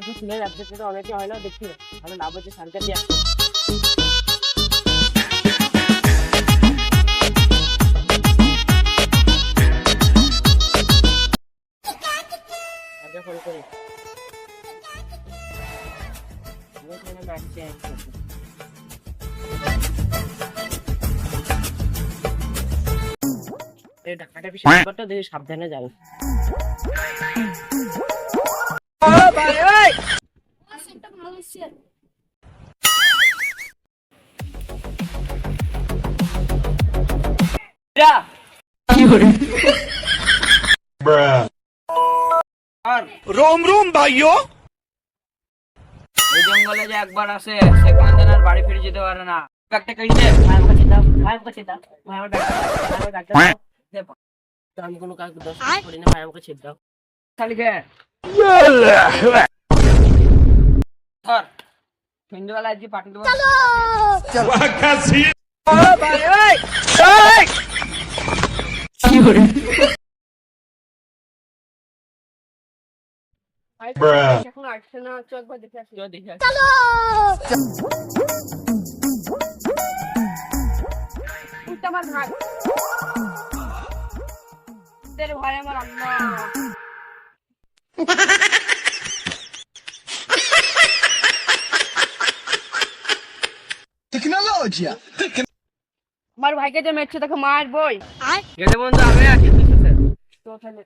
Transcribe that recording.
কিন্তু চুলের আপডেট অনেকে হয় না, দেখি। আমি না বলছি সার্জারি আগে ফোন বেশি ব্যাপারটা দেখে রোম রোম ভাইও এই জঙ্গলে যে একবার আসে সে কোনদিন আর বাড়ি ফিরে যেতে পারে না। ব্যাগটা কিনতে আমার কাছে দাও দাও। ভাই দাও। আমি কোনো কাজ দশ করি না ভাই আমাকে ছেড়ে দাও। খালি ধর। সন্ধ্যেবেলা আজকে পার্টি দেবো। এখন আসছে না তো একবার দেখে আসি। দেখে আসি। আমার ভাই। ভাই আমার আম্মা। টেকনোলজিয়া আমার ভাইকে যে মেরছে তাকে মারবই। গেলে বন্ধু আমি আছি। তো তাহলে